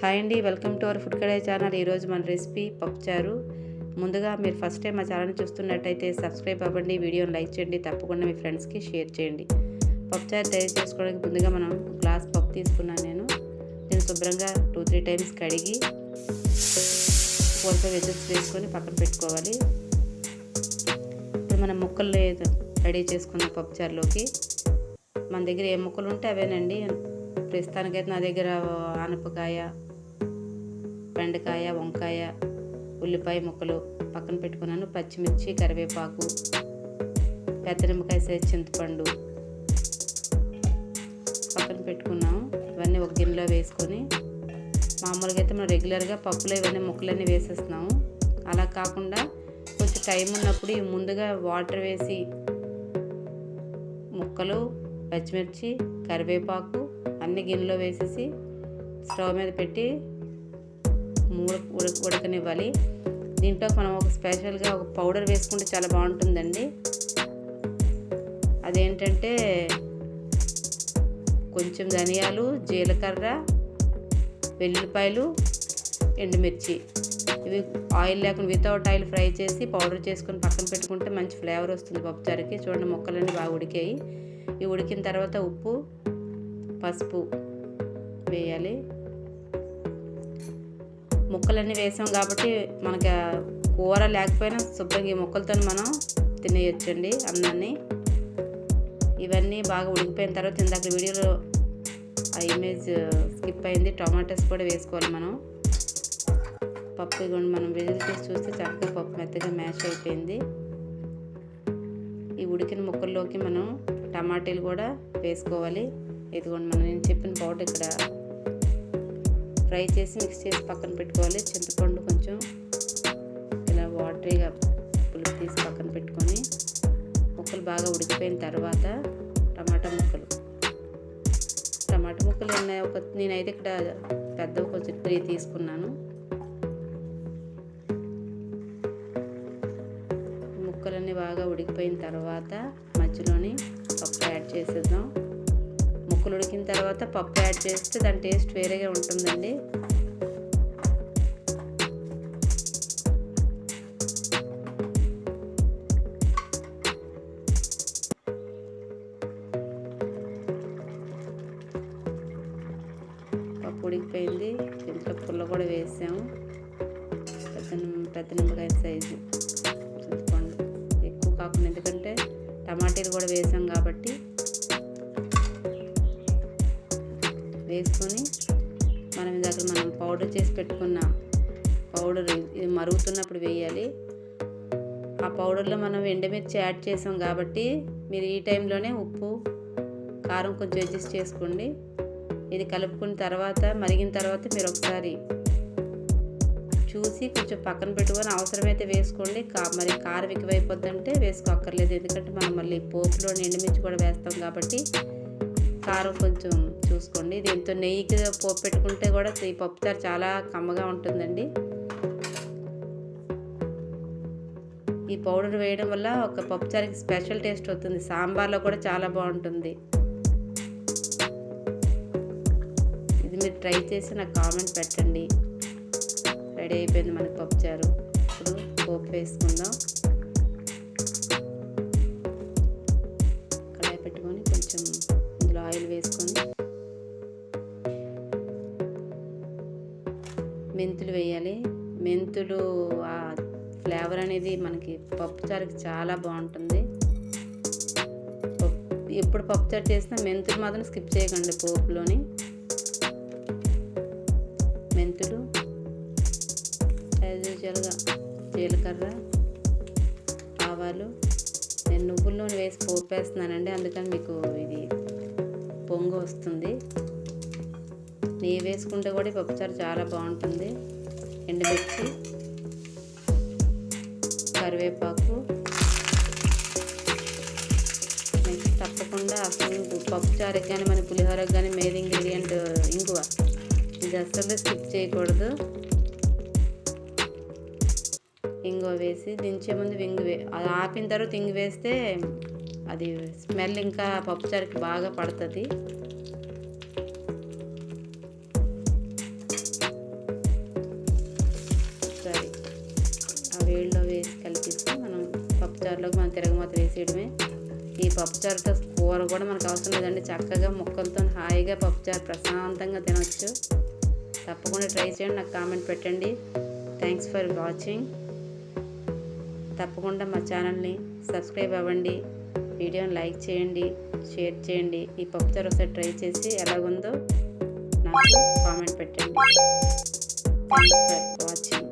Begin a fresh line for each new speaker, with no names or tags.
Hi అండి welcome to our food కడే channel. ఈరోజు మన రెసిపీ పప్పుచారు. ముందుగా మీరు ఫస్ట్ టైం మా ఛానల్ చూస్తున్నట్టయితే సబ్స్క్రైబ్ అవ్వండి వీడియోని లైక్ చేయండి తప్పకుండా మీ ఫ్రెండ్స్కి షేర్ చేయండి. పప్పుచారు తయారు చేసుకోవడానికి ముందుగా మనం గ్లాస్ పప్పు తీసుకున్నాను నేను. దీన్ని శుభ్రంగా టూ త్రీ టైమ్స్ కడిగి కొంచెం వెజెస్ వేసుకొని పక్కన పెట్టుకోవాలి. ఇప్పుడు మనం ముక్కలు రెడీ చేసుకున్న పప్పుచారులోకి మన దగ్గర ఏ ముక్కలు ఉంటే అవేనండి. ప్రస్తుతానికైతే నా దగ్గర ఆనపకాయ బెండకాయ వంకాయ ఉల్లిపాయ ముక్కలు పక్కన పెట్టుకున్నాను. పచ్చిమిర్చి కరివేపాకు పెద్ద నిమ్మకాయ సైజ్ చింతపండు పక్కన పెట్టుకున్నాము ఇవన్నీ ఒక గిన్నెలో వేసుకొని మామూలుగా అయితే మనం రెగ్యులర్గా పప్పులో ఇవన్నీ ముక్కలన్నీ వేసేస్తున్నాము. అలా కాకుండా కొంచెం టైం ఉన్నప్పుడు ముందుగా వాటర్ వేసి ముక్కలు పచ్చిమిర్చి కరివేపాకు అన్ని గిన్నెలో వేసేసి స్టవ్ మీద పెట్టి మూడు ఉడక ఉడకనివ్వాలి. దీంట్లో మనం ఒక స్పెషల్గా ఒక పౌడర్ వేసుకుంటే చాలా బాగుంటుందండి. అదేంటంటే కొంచెం ధనియాలు జీలకర్ర వెల్లుల్లిపాయలు ఎండుమిర్చి. ఇవి ఆయిల్ లేకుండా వితౌట్ ఆయిల్ ఫ్రై చేసి పౌడర్ చేసుకొని పక్కన పెట్టుకుంటే మంచి ఫ్లేవర్ వస్తుంది పప్పుచారుకి. చూడండి ముక్కలన్నీ బాగా ఉడికాయి. ఇవి ఉడికిన తర్వాత ఉప్పు పసుపు వేయాలి. ముక్కలన్నీ వేసాం కాబట్టి మనకి కూర లేకపోయినా శుభ్రంగా ఈ ముక్కలతో మనం తినేయచ్చండి అన్నాన్ని ఇవన్నీ బాగా ఉడికిపోయిన తర్వాత ఇందాక వీడియోలో ఆ ఇమేజ్ స్కిప్ అయింది. టొమాటోస్ కూడా వేసుకోవాలి మనం. పప్పు ఇవ్వండి మనం విజిల్ తీసి చూస్తే చక్కగా పప్పు మెత్తగా మ్యాష్ అయిపోయింది. ఈ ఉడికిన ముక్కల్లోకి మనం టమాటీలు కూడా వేసుకోవాలి. ఇదిగోండి మనం నేను చెప్పిన పౌడర్ ఇక్కడ ఫ్రై చేసి మిక్స్ చేసి పక్కన పెట్టుకోవాలి. చింతపండు కొంచెం ఇలా వాటరీగా పులుపు తీసి పక్కన పెట్టుకొని ముక్కలు బాగా ఉడికిపోయిన తర్వాత టమాటా ముక్కలు. టమాటా ముక్కలు ఉన్నాయి ఒక నేనైతే ఇక్కడ పెద్ద కొంచెం త్రీ తీసుకున్నాను. ముక్కలన్నీ బాగా ఉడికిపోయిన తర్వాత మధ్యలోని పప్పు యాడ్ చేసేద్దాం. ముక్కలు ఉడికిన తర్వాత పప్పు యాడ్ చేస్తే దాని టేస్ట్ వేరేగా ఉంటుందండి. పప్పు ఉడికిపోయింది. ఇంట్లో పుల్ల కూడా వేసాము. పెద్ద పెద్ద నిమ్మకాయ సైజు. ఎక్కువ కాకుండా ఎందుకంటే టమాటీలు కూడా వేసాం వేసుకొని మనం ఇందాక మనం పౌడర్ చేసి పెట్టుకున్న పౌడర్ ఇది మరుగుతున్నప్పుడు వేయాలి. ఆ పౌడర్లో మనం ఎండుమిర్చి యాడ్ చేసాం కాబట్టి మీరు ఈ టైంలోనే ఉప్పు కారం కొంచెం అడ్జస్ట్ చేసుకోండి. ఇది కలుపుకున్న తర్వాత మరిగిన తర్వాత మీరు ఒకసారి చూసి కొంచెం పక్కన పెట్టుకొని అవసరమైతే వేసుకోండి. కా మరి కారం ఎక్కువైపోద్దంటే వేసుకోక్కర్లేదు. ఎందుకంటే మనం మళ్ళీ పోపులో ఎండుమిర్చి కూడా వేస్తాం కాబట్టి కారం కొంచెం చూసుకోండి. దీంతో నెయ్యికి పోపు పెట్టుకుంటే కూడా ఈ పప్పుచారు చాలా కమ్మగా ఉంటుందండి. ఈ పౌడర్ వేయడం వల్ల ఒక పప్పుచారుకి స్పెషల్ టేస్ట్ వస్తుంది. సాంబార్లో కూడా చాలా బాగుంటుంది. ఇది మీరు ట్రై చేసి నాకు కామెంట్ పెట్టండి. రెడీ అయిపోయింది మనకి పప్పుచారు ఇప్పుడు పోపు వేసుకుందాం. మెంతులు వేయాలి. మెంతులు ఆ ఫ్లేవర్ అనేది మనకి పప్పుచారుకి చాలా బాగుంటుంది. ఎప్పుడు పప్పుచారు చేసినా మెంతులు మాత్రం స్కిప్ చేయకండి పోపులోని. మెంతులు యాజ్ యూజువల్గా జీలకర్ర ఆవాలు. నేను నువ్వుల్లోని వేసి పోపు వేస్తున్నానండి అందుకని మీకు ఇది పొంగు వస్తుంది. నెయ్యి వేసుకుంటే కూడా ఈ పప్పుచారు చాలా బాగుంటుంది. ఎండుమిర్చి కరివేపాకు. నెక్స్ట్ తప్పకుండా అసలు పప్పుచారుకి కానీ మన పులిహోరకు కానీ మెయిన్ ఇంగ్రీడియంట్ ఇంగువ. ఇది అసలు స్కిప్ చేయకూడదు. ఇంగువ వేసి దించే ముందు వింగు వే అది ఆపిన తర్వాత ఇంగు వేస్తే అది స్మెల్ ఇంకా పప్పుచారుకి బాగా పడుతుంది. పప్పుచారులోకి మనం తిరగమాత వేసేయడమే. ఈ పప్పుచారుతో కూర కూడా మనకు అవసరం లేదండి. చక్కగా ముక్కలతో హాయిగా పప్పుచారు ప్రశాంతంగా తినవచ్చు తప్పకుండా ట్రై చేయండి. నాకు కామెంట్ పెట్టండి. థ్యాంక్స్ ఫర్ వాచింగ్ తప్పకుండా మా ఛానల్ని సబ్స్క్రైబ్ అవ్వండి. వీడియోని లైక్ చేయండి. షేర్ చేయండి. ఈ పప్పుచారు ఒకసారి ట్రై చేసి ఎలాగుందో నాకు కామెంట్ పెట్టండి. Thanks for watching